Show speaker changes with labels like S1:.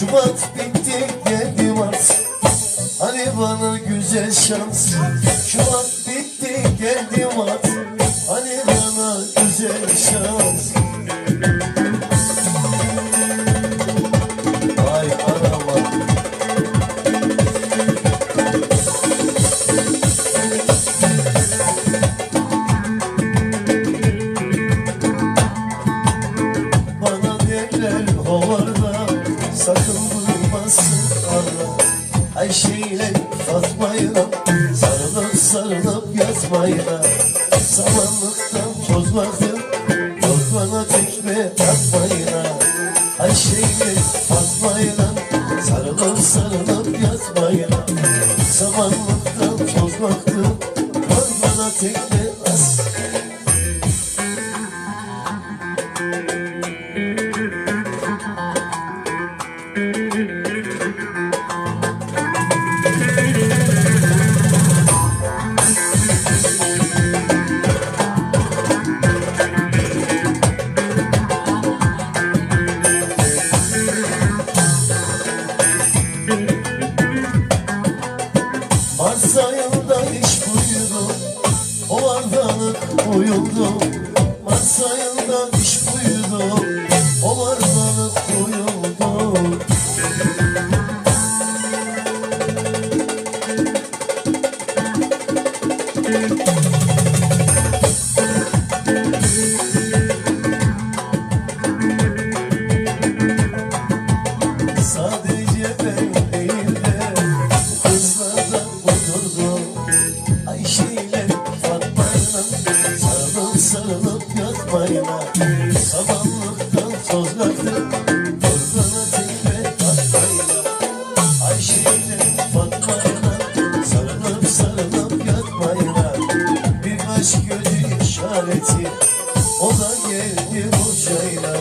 S1: Şubat bitti geldi Mart. Hani bana güzel şans hovarda Sakın duymasın ara Ayşe ile Fatma'yla Sarılıp sarılıp yatmayla Samanlıktan tozmaktım Yok bana tekme atmayla Ayşe ile Fatma'yla Sarılıp sarılıp yatmayla Samanlıktan tozmaktım Yok bana tekme at uyuldu Mart ayında iş buydu O vardalık uyuldu bayına Sabahlıktan tozladı Torbanı tekme tatmayla Ayşe'yle Fatma'yla Sarılıp sarılıp yatmayla Bir aşk gözü işareti. O da geldi burcayla